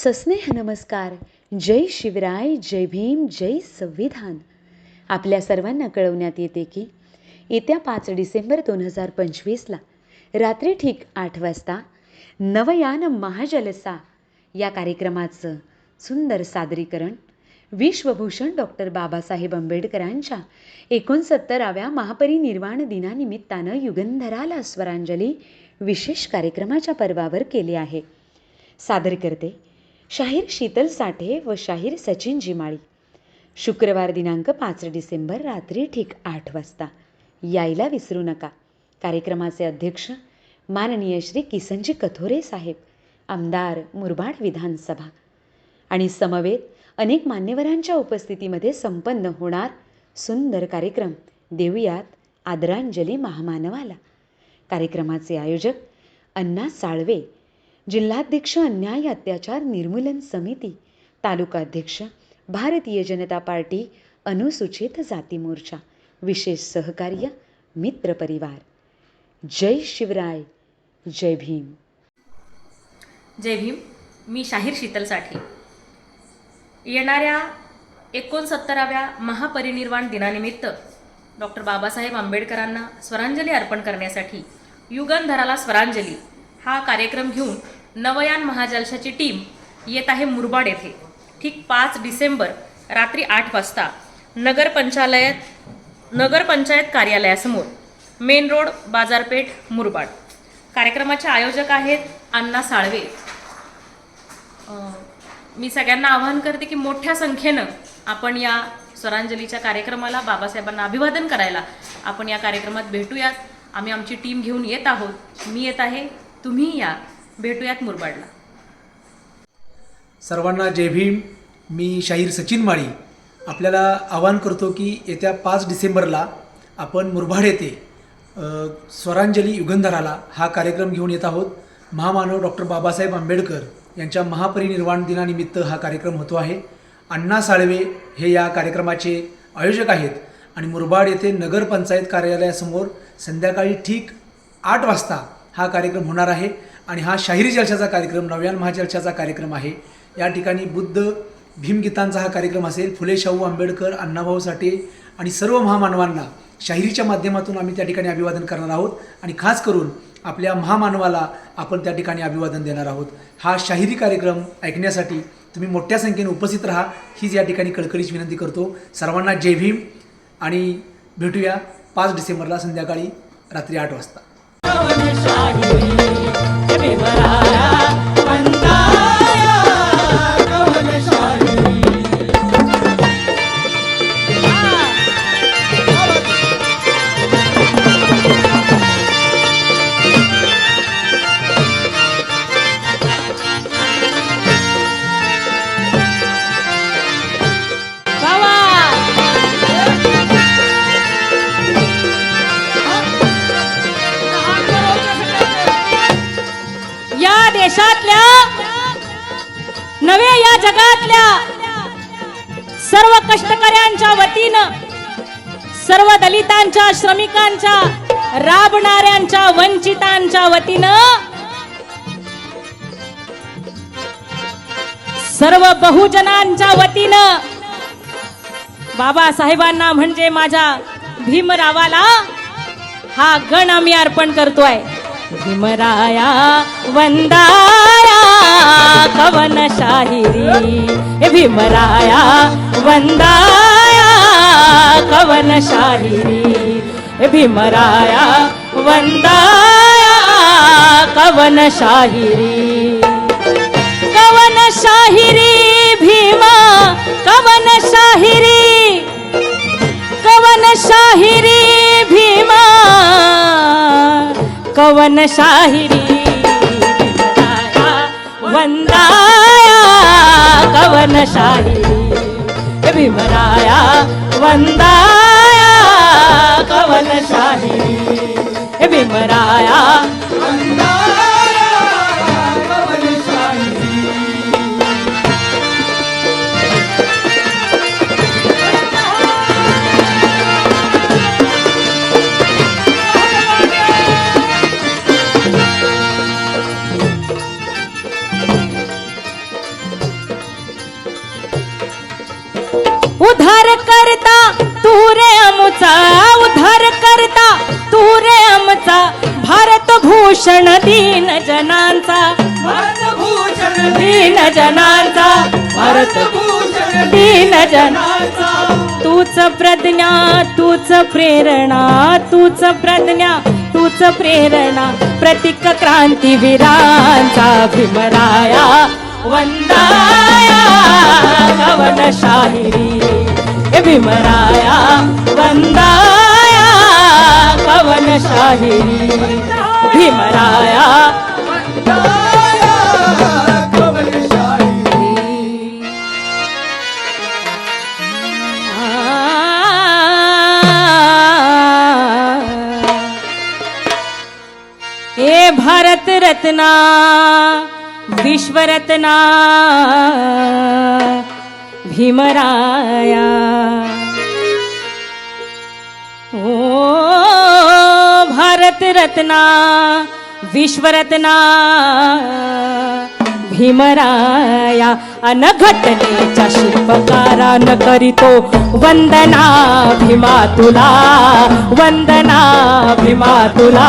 सस्नेह नमस्कार. जय शिवराय जय भीम जय संविधान. आपल्या सर्वांना कळवण्यात येते की येत्या पाच डिसेंबर दोन हजार पंचवीसला रात्री ठीक आठ वाजता नवयान महाजलसा या कार्यक्रमाचं सुंदर सादरीकरण विश्वभूषण डॉक्टर बाबासाहेब आंबेडकरांच्या एकोणसत्तराव्या महापरिनिर्वाण दिनानिमित्तानं युगंधराला स्वरांजली विशेष कार्यक्रमाच्या पर्वावर केले आहे. सादर करते शाहीर शीतल साठे व शाहीर सचिन जिमाळी शुक्रवार दिनांक पाच डिसेंबर रात्री ठीक आठ वाजता. यायला विसरू नका. कार्यक्रमाचे अध्यक्ष माननीय श्री किसनजी कथोरे साहेब आमदार मुरबाड विधानसभा. आणि समवेत अनेक मान्यवरांच्या उपस्थितीमध्ये संपन्न होणार सुंदर कार्यक्रम देऊयात आदरांजली महामानवाला. कार्यक्रमाचे आयोजक अण्णा साळवे जिल्हाध्यक्ष अन्याय अत्याचार निर्मूलन समिती तालुकाध्यक्ष भारतीय जनता पार्टी अनुसूचित जाती मोर्चा विशेष सहकार्य मित्र परिवार. जय शिवराय जय भीम. जय भीम मी शाहीर शीतलसाठी. येणाऱ्या एकोणसत्तराव्या महापरिनिर्वाण दिनानिमित्त डॉक्टर बाबासाहेब आंबेडकरांना स्वरांजली अर्पण करण्यासाठी युगंधराला स्वरांजली हा कार्यक्रम घेऊन नवयान महाजलशाची टीम येत आहे मुरबाड येथे. ठीक पाच डिसेंबर रात्री आठ वाजता नगरपंचालयात नगरपंचायत कार्यालयासमोर मेन रोड बाजारपेठ मुरबाड. कार्यक्रमाचे आयोजक आहेत अण्णा साळवे. मी सगळ्यांना आवाहन करते की मोठ्या संख्येनं आपण या स्वरांजलीच्या कार्यक्रमाला बाबासाहेबांना अभिवादन करायला आपण या कार्यक्रमात भेटूयात. आम्ही आमची टीम घेऊन येत आहोत. मी येत आहे. तुम्ही या. भेटूयात मुरबाडला. सर्वांना जय भीम. मी शाहीर सचिन माळी. आपल्याला आवाहन करतो की येत्या पाच डिसेंबरला आपण मुरबाड येथे स्वरांजली युगंधराला हा कार्यक्रम घेऊन येत आहोत. महामानव डॉक्टर बाबासाहेब आंबेडकर यांच्या महापरिनिर्वाण दिनानिमित्त हा कार्यक्रम होतो आहे. अण्णा साळवे हे या कार्यक्रमाचे आयोजक आहेत आणि मुरबाड येथे नगरपंचायत कार्यालयासमोर संध्याकाळी ठीक आठ वाजता हा कार्यक्रम होणार आहे. आणि हा शाहिरी जलशाचा कार्यक्रम नव्यान महाजलशाचा कार्यक्रम आहे. या ठिकाणी बुद्ध भीमगीतांचा हा कार्यक्रम असेल फुले शाहू आंबेडकर अण्णाभाऊ साठे आणि सर्व महामानवांना शाहिरीच्या माध्यमातून आम्ही त्या ठिकाणी अभिवादन करणार आहोत आणि खास करून आपल्या महामानवाला आपण त्या ठिकाणी अभिवादन देणार आहोत. हा शाहिरी कार्यक्रम ऐकण्यासाठी तुम्ही मोठ्या संख्येने उपस्थित राहा हीच या ठिकाणी कळकळीची विनंती करतो. सर्वांना जय भीम आणि भेटूया पाच डिसेंबरला संध्याकाळी रात्री आठ वाजता. Hare या देशातल्या नव्हे या जगातल्या सर्व कष्टकऱ्यांच्या वतीनं सर्व दलितांच्या श्रमिकांच्या राबणाऱ्यांच्या वंचितांच्या वतीनं सर्व बहुजनांच्या वतीनं बाबासाहेबांना म्हणजे माझ्या भीमरावाला हा गण आम्ही अर्पण करतोय. भीमराया वंदाया कवन शाहिरी भीमराया वंदाया कवन शाहिरी भीमराया वंदाया कवन शाहिरी कवन शाहिरी भीमा कवन शाहिरी कवन शाहिरी कवन शाहिरी वंदाया कवन शाहिरी भीमराया वंदाया कवन शाहिरी भीमराया भारत भूषण दीन जनांचा. भारत भूषण दीन जनांचा. भारत भूषण दीन जनांचा. तूच प्रज्ञा तूच प्रेरणा तूच प्रज्ञा तूच प्रेरणा. प्रतीक क्रांतीवीरांचा भीमराया वंदाया गवन शाहिरी भीमराया वंदाया. गवन शाहिरी भीमराया हे भारत रत्ना विश्वरत्ना भीमराया। भारत रत्ना विश्वरत्ना भीमराया अनघटनेच्या शिल्पकारान करीतो वंदना भीमा तुला वंदना भीमा तुला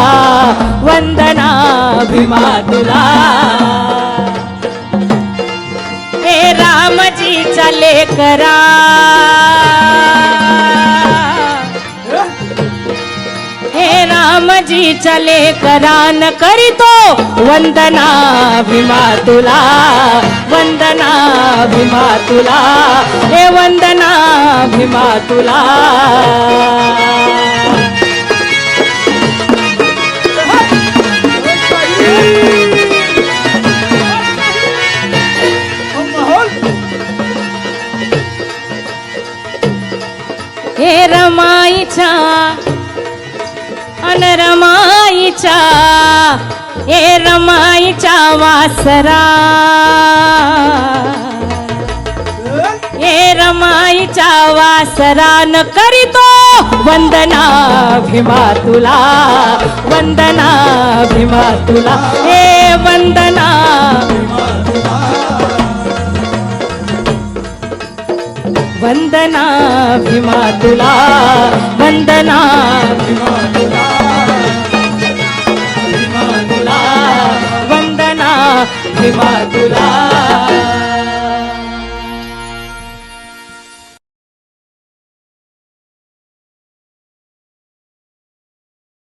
वंदना भीमा तुला. हे रामजीचा लेकरा रामजी चले करान करीतो वंदना भीमा तुला वंदना भीमा तुला हे वंदना भीमा तुला. रमाईच्या ए रमाईच्या वासरा. ए रमाईच्या वासरा न करीतो वंदना भीमा तुला वंदना भीमा तुला. हे वंदना. वंदना भीमा तुला वंदना भीमा तुला. भीमा